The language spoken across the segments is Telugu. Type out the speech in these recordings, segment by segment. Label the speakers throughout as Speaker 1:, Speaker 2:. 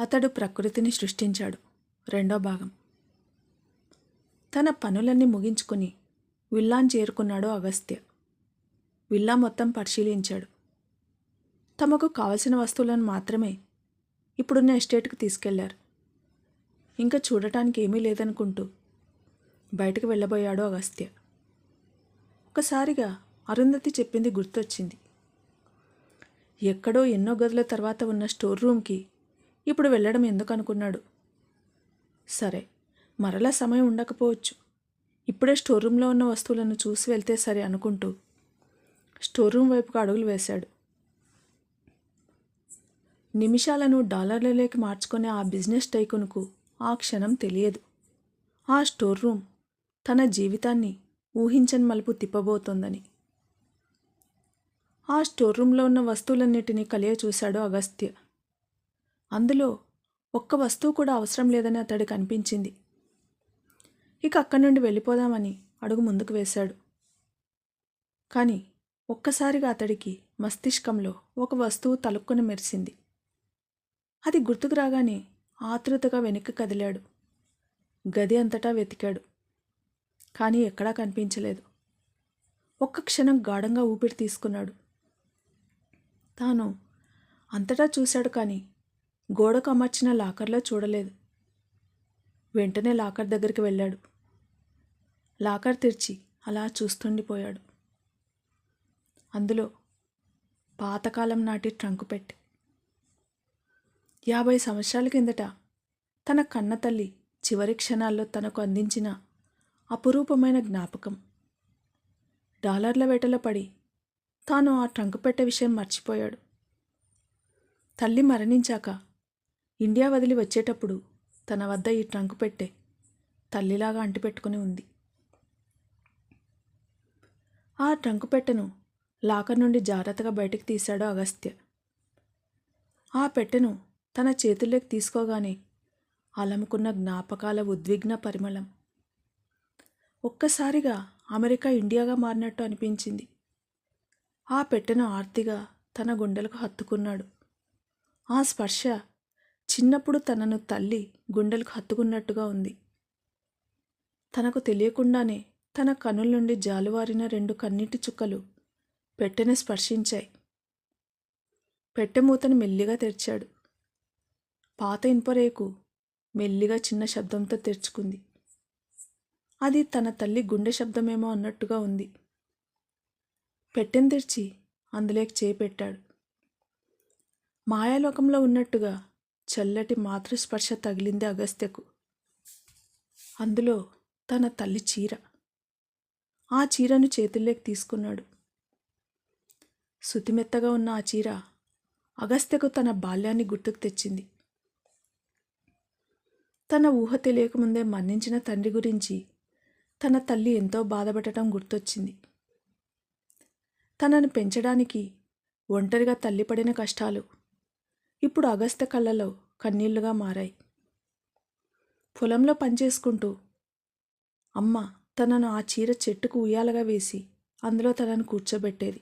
Speaker 1: అతడు ప్రకృతిని సృష్టించాడు. రెండో భాగం. తన పనులన్నీ ముగించుకుని విల్లాన్ చేరుకున్నాడు అగస్త్య. విల్లా మొత్తం పరిశీలించాడు. తమకు కావలసిన వస్తువులను మాత్రమే ఇప్పుడున్న ఎస్టేట్కి తీసుకెళ్ళారు. ఇంకా చూడటానికి ఏమీ లేదనుకుంటూ బయటకు వెళ్ళబోయాడు అగస్త్య. ఒకసారిగా అరుంధతి చెప్పింది గుర్తొచ్చింది. ఎక్కడో ఎన్నో గదుల తర్వాత ఉన్న స్టోర్ రూమ్కి ఇప్పుడు వెళ్ళడం ఎందుకు అనుకున్నాడు సరే మరలా సమయం ఉండకపోవచ్చు. ఇప్పుడే స్టోర్ రూమ్లో ఉన్న వస్తువులను చూసి వెళ్తే సరే అనుకుంటూ స్టోర్ రూమ్ వైపుకు అడుగులు వేశాడు. నిమిషాలను డాలర్లలోకి మార్చుకునే ఆ బిజినెస్ టైకునుకు ఆ క్షణం తెలియదు. ఆ స్టోర్ రూమ్ తన జీవితాన్ని ఊహించని మలుపు తిప్పబోతోందని. ఆ స్టోర్ రూమ్లో ఉన్న వస్తువులన్నిటినీ కలియ చూశాడు అగస్త్య. అందులో ఒక్క వస్తువు కూడా అవసరం లేదని అతడికి అనిపించింది. ఇక అక్కడి నుండి వెళ్ళిపోదామని అడుగు ముందుకు వేశాడు. కానీ ఒక్కసారిగా అతడికి మస్తిష్కంలో ఒక వస్తువు తలుక్కుని మెరిసింది. అది గుర్తుకు రాగానే ఆతృతగా వెనక్కి కదిలాడు. గది అంతటా వెతికాడు. కానీ ఎక్కడా కనిపించలేదు. ఒక్క క్షణం గాఢంగా ఊపిరి తీసుకున్నాడు. తాను అంతటా చూశాడు కానీ గోడకు అమర్చిన లాకర్లో చూడలేదు. వెంటనే లాకర్ దగ్గరికి వెళ్ళాడు. లాకర్ తెరిచి అలా చూస్తుండిపోయాడు. అందులో పాతకాలం నాటి ట్రంకు పెట్టి. యాభై సంవత్సరాల కిందట తన కన్న తల్లి చివరి క్షణాల్లో తనకు అందించిన అపురూపమైన జ్ఞాపకం. డాలర్ల వేటలో పడి తాను ఆ ట్రంకు పెట్టె విషయం మర్చిపోయాడు. తల్లి మరణించాక ఇండియా వదిలి వచ్చేటప్పుడు తన వద్ద ఈ ట్రంకు పెట్టె తల్లిలాగా అంటిపెట్టుకుని ఉంది. ఆ ట్రంకు పెట్టెను లాకర్ నుండి జాగ్రత్తగా బయటకు తీశాడు అగస్త్య. ఆ పెట్టెను తన చేతుల్లోకి తీసుకోగానే అలముకున్న జ్ఞాపకాల ఉద్విగ్న పరిమళం. ఒక్కసారిగా అమెరికా ఇండియాగా మారినట్టు అనిపించింది. ఆ పెట్టెను ఆర్తిగా తన గుండెలకు హత్తుకున్నాడు. ఆ స్పర్శ చిన్నప్పుడు తనను తల్లి గుండెలకు హత్తుకున్నట్టుగా ఉంది. తనకు తెలియకుండానే తన కనుల నుండి జాలువారిన రెండు కన్నీటి చుక్కలు పెట్టెను స్పర్శించాయి. పెట్టె మూతను మెల్లిగా తెరిచాడు. పాత ఇనుపరేకు మెల్లిగా చిన్న శబ్దంతో తెరుచుకుంది. అది తన తల్లి గుండె శబ్దమేమో అన్నట్టుగా ఉంది. పెట్టెను తెరిచి అందులోకి చేపెట్టాడు. మాయాలోకంలో ఉన్నట్టుగా చల్లటి మాతృస్పర్శ తగిలింది అగస్త్యకు. అందులో తన తల్లి చీర. ఆ చీరను చేతుల్లోకి తీసుకున్నాడు. శుతిమెత్తగా ఉన్న ఆ చీర అగస్త్యకు తన బాల్యాన్ని గుర్తుకు తెచ్చింది. తన ఊహ తెలియకముందే మరణించిన తండ్రి గురించి తన తల్లి ఎంతో బాధపడటం గుర్తొచ్చింది. తనను పెంచడానికి ఒంటరిగా తల్లిపడిన కష్టాలు ఇప్పుడు అగస్త్య కళ్ళలో కన్నీళ్ళుగా మారాయి. పొలంలో పనిచేసుకుంటూ అమ్మ తనను ఆ చీర చెట్టుకు ఉయ్యాలగా వేసి అందులో తనను కూర్చోబెట్టేది.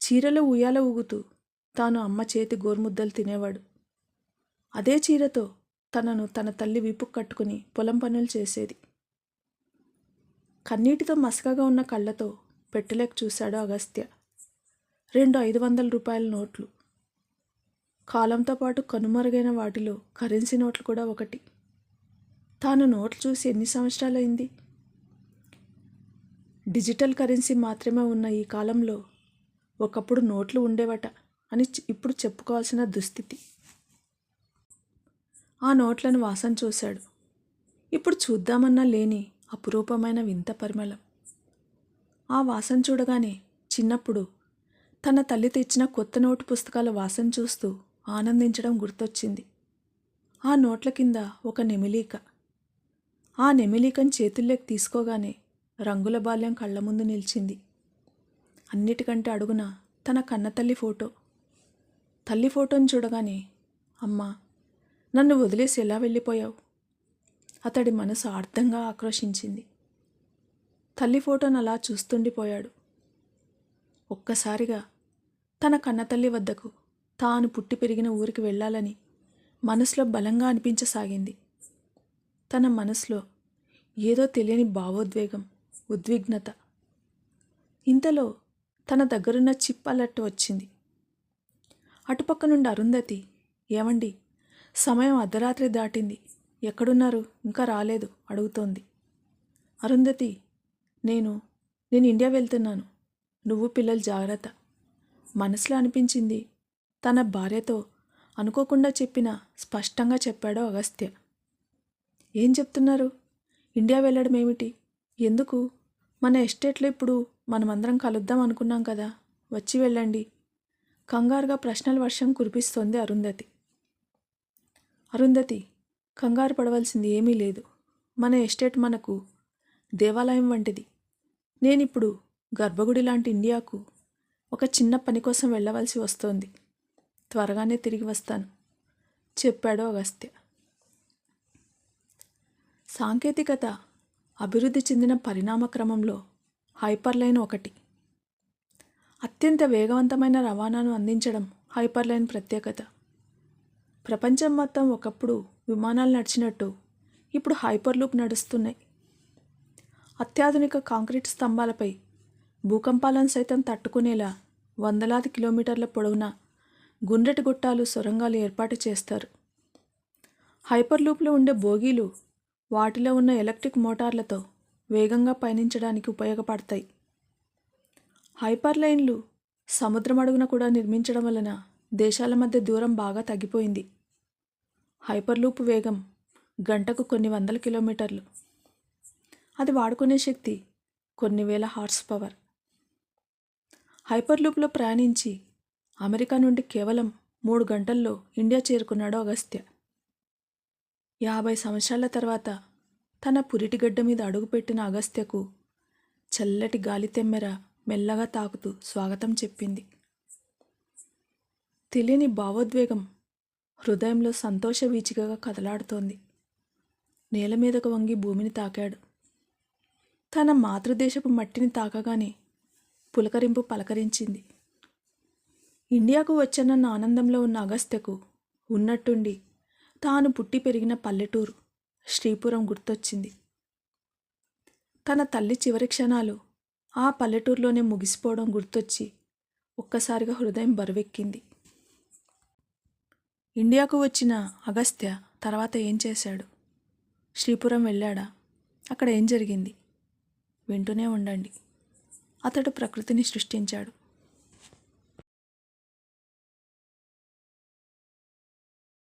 Speaker 1: చీరలో ఉయ్యాల ఊగుతూ తాను అమ్మ చేతి గోరుముద్దలు తినేవాడు. అదే చీరతో తనను తన తల్లి వీపుకు కట్టుకుని పొలం పనులు చేసేది. కన్నీటితో మసకగా ఉన్న కళ్ళతో పెట్టలేక చూశాడు అగస్త్య. రెండు ఐదు వందల రూపాయల నోట్లు కాలంతో పాటు కనుమరుగైన వాటిలో కరెన్సీ నోట్లు కూడా ఒకటి. తాను నోట్లు చూసి ఎన్ని సంవత్సరాలైంది డిజిటల్ కరెన్సీ మాత్రమే ఉన్న ఈ కాలంలో ఒకప్పుడు నోట్లు ఉండేవట అని ఇప్పుడు చెప్పుకోవాల్సిన దుస్థితి. ఆ నోట్లను వాసన చూశాడు. ఇప్పుడు చూద్దామన్నా లేని అపురూపమైన వింత పరిమళం. ఆ వాసన చూడగానే చిన్నప్పుడు తన తల్లి తెచ్చిన కొత్త నోటు పుస్తకాల వాసన చూస్తూ ఆనందించడం గుర్తొచ్చింది. ఆ నోట్ల కింద ఒక నెమిలీక. ఆ నెమిలీకను చేతుల్లోకి తీసుకోగానే రంగుల బాల్యం కళ్ళ ముందు నిలిచింది. అన్నిటికంటే అడుగున తన కన్నతల్లి ఫోటో. తల్లి ఫోటోని చూడగానే అమ్మా నన్ను వదిలేసి ఎలా వెళ్ళిపోయావు? అతడి మనసు అర్థంగా ఆక్రోషించింది తల్లి ఫోటోను అలా చూస్తుండిపోయాడు. ఒక్కసారిగా తన కన్నతల్లి వద్దకు తాను పుట్టి పెరిగిన ఊరికి వెళ్ళాలని మనసులో బలంగా అనిపించసాగింది. తన మనసులో ఏదో తెలియని భావోద్వేగం ఉద్విగ్నత. ఇంతలో తన దగ్గరున్న చిప్ అలర్ట్ వచ్చింది. అటుపక్క నుండి అరుంధతి ఏమండి సమయం అర్ధరాత్రి దాటింది. ఎక్కడున్నారు? ఇంకా రాలేదు అడుగుతోంది. అరుంధతి నేను నేను ఇండియా వెళ్తున్నాను. నువ్వు పిల్లలు జాగ్రత్త. మనసులో అనిపించింది తన భార్యతో అనుకోకుండా చెప్పిన స్పష్టంగా చెప్పాడు అగస్త్య. ఏం చెప్తున్నారు? ఇండియా వెళ్ళడం ఏమిటి? ఎందుకు? మన ఎస్టేట్లో ఇప్పుడు మనమందరం కలుద్దాం అనుకున్నాం కదా. వచ్చి వెళ్ళండి. కంగారుగా ప్రశ్నల వర్షం కురిపిస్తోంది అరుంధతి. అరుంధతి కంగారు పడవలసింది ఏమీ లేదు. మన ఎస్టేట్ మనకు దేవాలయం వంటిది. నేనిప్పుడు గర్భగుడి లాంటి ఇండియాకు ఒక చిన్న పని కోసం వెళ్ళవలసి వస్తోంది. త్వరగానే తిరిగి వస్తాను. చెప్పాడు అగస్త్య. సాంకేతికత అభివృద్ధి చెందిన పరిణామ క్రమంలో హైపర్లైన్ ఒకటి. అత్యంత వేగవంతమైన రవాణాను అందించడం హైపర్లైన్ ప్రత్యేకత. ప్రపంచం మొత్తం ఒకప్పుడు విమానాలు నడిచినట్టు ఇప్పుడు హైపర్లూప్ నడుస్తున్నాయి. అత్యాధునిక కాంక్రీట్ స్తంభాలపై భూకంపాలను సైతం తట్టుకునేలా వందలాది కిలోమీటర్ల పొడవున గుండ్రటి గుట్టాలు సొరంగాలు ఏర్పాటు చేస్తారు. హైపర్లూప్లో ఉండే బోగీలు వాటిలో ఉన్న ఎలక్ట్రిక్ మోటార్లతో వేగంగా పయనించడానికి ఉపయోగపడతాయి. హైపర్ లైన్లు సముద్రం అడుగున కూడా నిర్మించడం వలన దేశాల మధ్య దూరం బాగా తగ్గిపోయింది. హైపర్లూప్ వేగం గంటకు కొన్ని వందల కిలోమీటర్లు. అది వాడుకునే శక్తి కొన్ని వేల హార్స్ పవర్. హైపర్లూప్లో ప్రయాణించి అమెరికా నుండి కేవలం మూడు గంటల్లో ఇండియా చేరుకున్నాడు అగస్త్య. యాభై సంవత్సరాల తర్వాత తన పురిటిగడ్డ మీద అడుగుపెట్టిన అగస్త్యకు చల్లటి గాలి తెమ్మెర మెల్లగా తాకుతూ స్వాగతం చెప్పింది. తెలియని భావోద్వేగం హృదయంలో సంతోష వీచికగా కదలాడుతోంది. నేల మీదకు వంగి భూమిని తాకాడు. తన మాతృదేశపు మట్టిని తాకగానే పులకరింపు పలకరించింది. ఇండియాకు వచ్చానన్న ఆనందంలో ఉన్న అగస్త్యకు ఉన్నట్టుండి తాను పుట్టి పెరిగిన పల్లెటూరు శ్రీపురం గుర్తొచ్చింది. తన తల్లి చివరి క్షణాలు ఆ పల్లెటూరులోనే ముగిసిపోవడం గుర్తొచ్చి ఒక్కసారిగా హృదయం బరువెక్కింది. ఇండియాకు వచ్చిన అగస్త్య తర్వాత ఏం చేశాడు? శ్రీపురం వెళ్ళాడా? అక్కడ ఏం జరిగింది? వింటూనే ఉండండి. అతడు ప్రకృతిని సృష్టించాడు.